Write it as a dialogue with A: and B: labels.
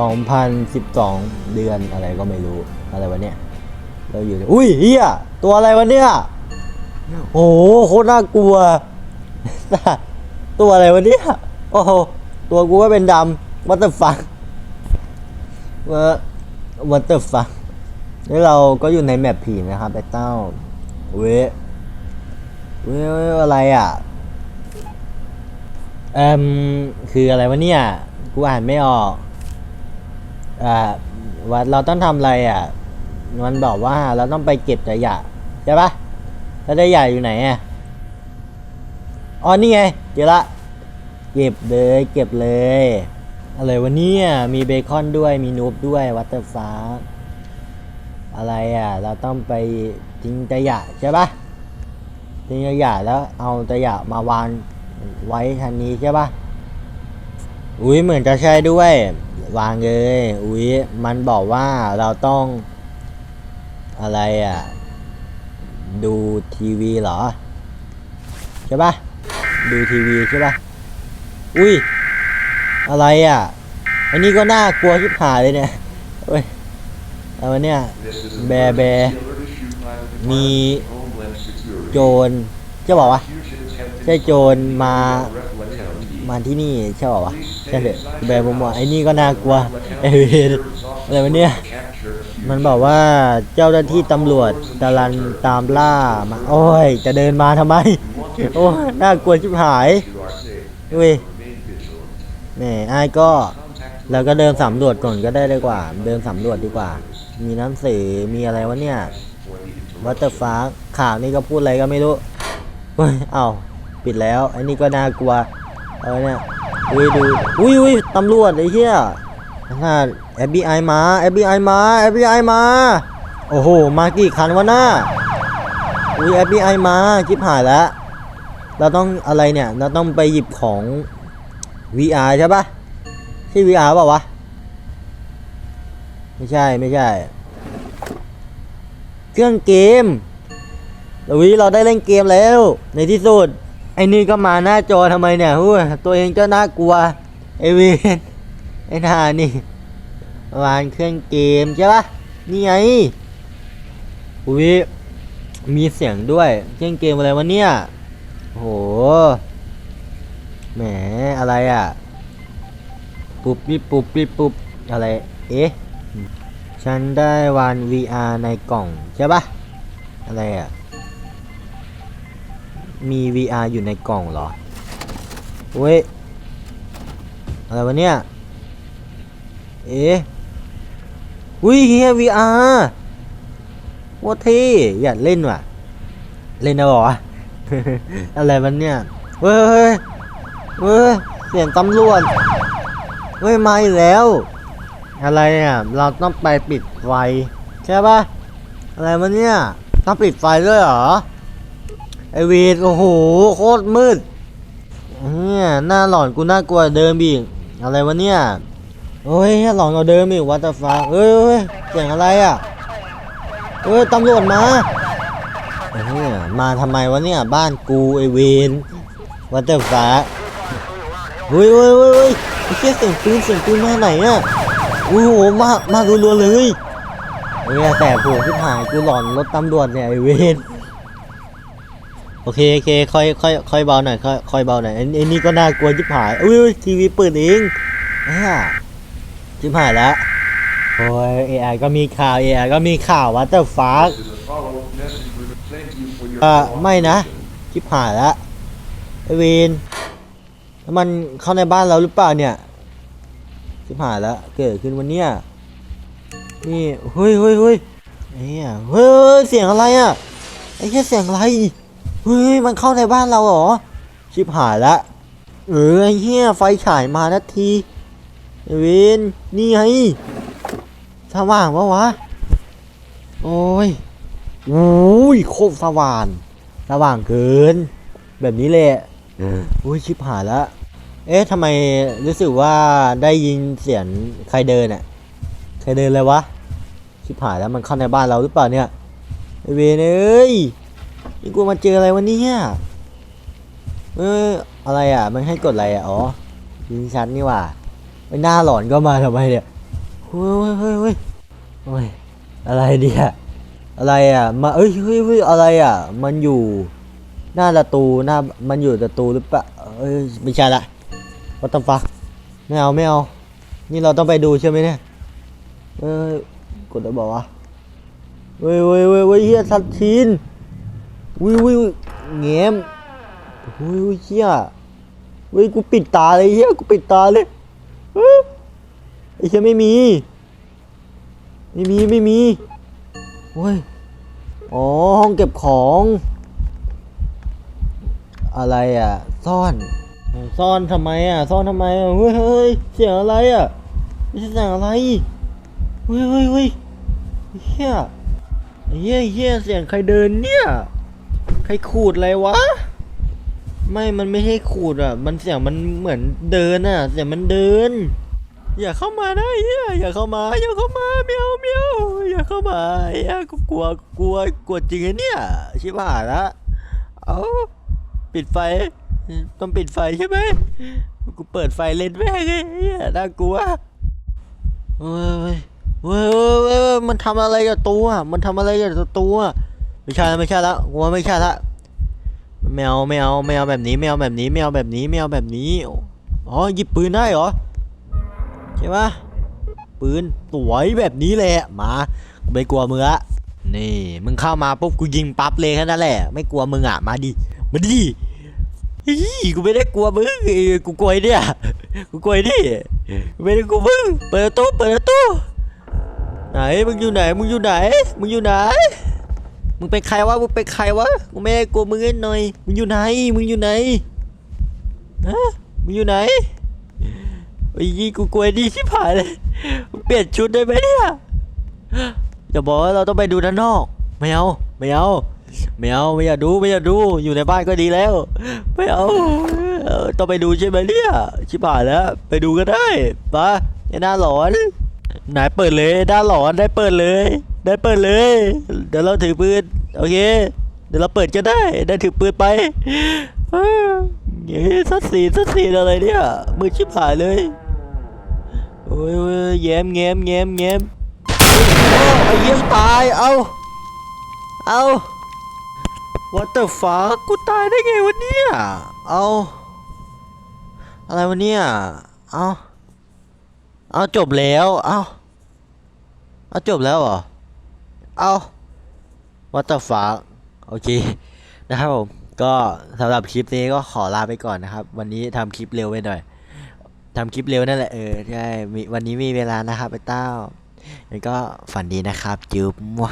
A: 2012 เดือนอะไรก็ไม่รู้อะไรวะเนี่ยเราอยู่อุ้ยเฮียตัวอะไรวะเนี่ยโอ้โหโคตรน่ากลัว ตัวอะไรวะเนี่ยโอ้โหตัวกูก็เป็นดำวัตเตอร์ฟังว่าวัตเตอร์ฟังนี่เราก็อยู่ในแมปผีนะครับไอ้เต้าเว้เว้ยเว้ยอะไรอะเอ่มคืออะไรวะเนี่ย กูอ่านไม่ออก อ่าว่าเราต้องทำอะไรอะ มันบอกว่าเราต้องไปเก็บขยะใช่ปะแล้วขยะอยู่ไหนอะอ๋อนี่ไงเจอละ เก็บเลย เก็บเลย อะไรวะเนี่ยมีเบคอนด้วยมีนูบด้วยวัตเตอร์ฟ้า อะไรอะ เราต้องไปทิ้งขยะใช่ปะทิ้งขยะแล้วเอาขยะมาวางไว้ทางนี้ใช่ปะ อุ้ยเหมือนจะใช่ด้วย วางเลย อุ้ยมันบอกว่าเราต้อง อะไรอะ ดูทีวีเหรอ ใช่ปะดูทีวีใช่ปะอุ้ย อะไรอะ อันนี้ก็น่ากลัวชิบหายเลยเนี่ยเฮ้ยเอาวเนี่ย
B: แบแบ
A: Bear มี
B: มี
A: โจรจะบอกว่าใช่โจรมา มาที่นี่ใช่ป่าวะใช่เลยแบร์ผมบอกไอ้นี่ก็น่ากลัวไอ้เวรอะไรวะเนี่ยมันบอกว่าเจ้าหน้าที่ตำรวจกำลังตามล่ามาโอ้ย จะเดินมาทำไม โอ้ยน่ากลัวชิบหายเว้ยแหมไอ้ก็เราก็เดินสำรวจก่อนก็ได้ดีกว่า เดินสำรวจดีกว่า มีหนังสือมีอะไรวะเนี่ยวัตเตอร์ฟ้าข่าวนี่ก็พูดอะไรก็ไม่รู้เฮ้ยเอ้าปิดแล้วไอ้นี่ก็น่ากลัว เอาเนี่ยอุ้ยดูอุ้ยอุ้ยตำรวจไอ้เหี้ยน่า FBI มา FBI มา FBI มา โอ้โห มากี่คันวะหน้าอุ้ย FBI มาชิบหายแล้ว เราต้องอะไรเนี่ย เราต้องไปหยิบของ VR ใช่ปะใช่ VR เปล่าวะ ไม่ใช่ ไม่ใช่ เครื่องเกมอุ้ยเราได้เล่นเกมแล้ว ในที่สุด ไอ้นี่ก็มาหน้าจอทำไมเนี่ยหูยตัวเองก็น่ากลัวไอเวนไอ้หนานี่วางเครื่องเกมใช่ปะนี่ไงอุ้ยมีเสียงด้วยเครื่องเกมอะไรวะเนี่ยโหแหมอะไรอะ ปุบปิปุบปิปุบอะไร เอ๊ะ ฉันได้วาน VR ในกล่อง ใช่ปะอะไรอะ มี VR อยู่ในกล่องเหรอเว้ย อะไรวะเนี่ย เอ๊ะอุ้ยเฮีย VR ว่าเท่อยากเล่นว่ะ เล่นได้ปะวะอะไรมันเนี่ยเฮ้ยเฮ้ยเฮ้ยเสียงตำรวจเฮ้ยมาอีกแล้ว อะไรอะ เราต้องไปปิดไฟ ใช่ปะอะไรมันเนี่ย ต้องปิดไฟด้วยเหรอ ไอเวีดโอ้โหโคตรมืดเนี่ยหน้าหลอนกูน่ากลัวเดิมอีกอะไรวะเนี่ยเฮ้ยหลอนกว่าเดิมอีกวัตฟ้าเฮ้ยเฮ้ยเสียงอะไรอะเฮ้ยตำรวจมาเนี่ยมาทำไมวะเนี่ยบ้านกูไอเวนวัตฟ้าเฮ้ยเฮ้ยเฮ้ยเฮ้ยไอ้เชี่ยเสียงปืนเสียงปืนมาไหนอะโอ้โหมามารัวๆเลยเฮ้ยแต่ผัวที่หายกูหลอนรถตำรวจเนี่ยไอเวน โอเคโอเคค่อยค่อยค่อยเบาหน่อยค่อยค่อยเบาหน่อยไอ้นี่ก็น่ากลัวจิบหายอุ้ยทีวีเปิดเองอ่าจิบหายแล้วโอ้ย AI ก็มีข่าว AI ก็มีข่าวว่าแต่ฟ้าเออไม่นะจิบหายแล้วไอเวนมันเข้าในบ้านเราหรือเปล่าเนี่ยจิบหายแล้วเกิดขึ้นวันเนี้ยนี่เฮ้ยเฮ้ยเฮ้ยไอ้เหี้ยเฮ้ยเสียงอะไรอะไอ้แค่เสียงอะไร เฮ้ยมันเข้าในบ้านเราเหรอ ชิบหายละเออไอ้เหี้ยไฟฉายมานาทีไอ้เวนนี่ไงสว่างปะวะ โอ้ยโอ้ยโคตรสว่างสว่างเกิน แบบนี้เลยโอ้ยชิบหายละเอ๊ะทำไมรู้สึกว่าได้ยินเสียงใครเดินอะใครเดินเลยวะชิบหายแล้วมันเข้าในบ้านเราหรือเปล่าเนี่ยไอเวนเอ้ย นี่กูมาเจออะไรวันนี้เนี่ยเอออะไรอะ มันให้กดอะไรอะ อ๋อยิงชันนี่ว่าไอ้หน้าหลอนก็มาทำไมเนี่ยเฮ้ยเฮ้ยเฮ้ยเฮ้ยอะไรเนี่ยอะไรอะ มาเอ้ยเฮ้ยเฮ้ยอะไรอะ มันอยู่หน้าประตูหน้ามันอยู่ประตูหรือเปล่าเอ้ยไม่ใช่ละวัตฟักไม่เอาไม่เอา นี่เราต้องไปดูใช่ไหมเนี่ยเอ้ยกดแล้วบอกว่าเว้ยเว้ยเว้ยเว้ยเฮียสัตว์ทีน วิววิวแง้มเฮ้ยเฮ้ยเฮียเว้ยกูปิดตาเลยเฮียกูปิดตาเลยไอ้เฮียไม่มี ไม่มีไม่มีเว้ยอ๋อห้องเก็บของ อะไรอะ ซ่อน ซ่อนทำไมอะ ซ่อนทำไมอะเฮ้ยเฮ้ยเสียงอะไรอะไม่ใช่เสียงอะไรเฮ้ยเฮ้ยเฮ้ยเฮียเฮียเฮียเสียงใครเดินเนี่ย ใครขูดอะไรวะ ไม่ มันไม่ใช่ขูดอะ มันเสียงมันเหมือนเดินอะ เสียงมันเดิน อย่าเข้ามานะเฮียอย่าเข้ามา อย่าเข้ามาเมียวเมียวอย่าเข้ามาเฮียกูกลัวกลัวกลัวจริงอะเนี่ย ชิบหายละ เอาปิดไฟ ต้องปิดไฟใช่ไหมกูเปิดไฟเล่นแม่งไอ้เหี้ยน่ากลัวเว้ยเว้ยเว้ยเว้ยมันทำอะไรกับตัว มันทำอะไรกับตัว ไม่ใช่แล้วไม่ใช่แล้วกูว่าไม่ใช่ละไม่เอาไม่เอาไม่เอาแบบนี้ไม่เอาแบบนี้ไม่เอาแบบนี้ไม่เอาแบบนี้อ๋อหยิบปืนได้เหรอใช่ปะปืนสวยแบบนี้แหละมากูไม่กลัวมึงละนี่มึงเข้ามาปุ๊บกูยิงปั๊บเลยแค่นั้นแหละ ไม่กลัวมึงอะมาดิมาดิอีกูไม่ได้กลัวมึงเอ้ยกูกลัวเนี่ยกูกลัวไอ้นี่กูไม่ได้กลัวมึงเปิดประตูเปิดประตูไหนมึงอยู่ไหนมึงอยู่ไหนมึงอยู่ไหน มึงเป็นใครวะ มึงเป็นใครวะ กูไม่ได้กลัวมึงนิดหน่อย มึงอยู่ไหน มึงอยู่ไหนฮะมึงอยู่ไหนไอ้ยี่กูกลัวไอ้นี่ชิบหายเลยมึงเปลี่ยนชุดได้ไหมเนี่ยอย่าบอกว่าเราต้องไปดูด้านนอก ไม่เอา ไม่เอา ไม่เอา ไม่อยากดู ไม่อยากดู อยู่ในบ้านก็ดีแล้ว ไม่เอา ต้องไปดูใช่ไหมเนี่ย ชิบหายแล้ว ไปดูก็ได้ปะไอ้หน้าหลอน ไหนเปิดเลยหน้าหลอนได้เปิดเลย ได้เปิดเลย เดี๋ยวเราถือปืนโอเค เดี๋ยวเราเปิดก็ได้ ได้ถือปืนไปเฮ้ยสัดสีสัดสีอะไรเนี่ย มือชิบหายเลยโอ้ยแย้มแง้มแง้มแง้มไอ้เยี่ยมตาย เอาเอา What the fuck กูตายได้ไงวะเนี่ยเอาอะไรวะเนี่ยเอาเอาจบแล้ว เอาเอาจบแล้วเหรอ เอาวัตฟ้าโอเคนะครับผมก็สำหรับคลิปนี้ก็ขอลาไปก่อนนะครับ วันนี้ทำคลิปเร็วไปหน่อยทำคลิปเร็วนั่นแหละเออใช่วันนี้มีเวลานะครับไปเต้าแล้วก็ฝันดีนะครับจืบมัว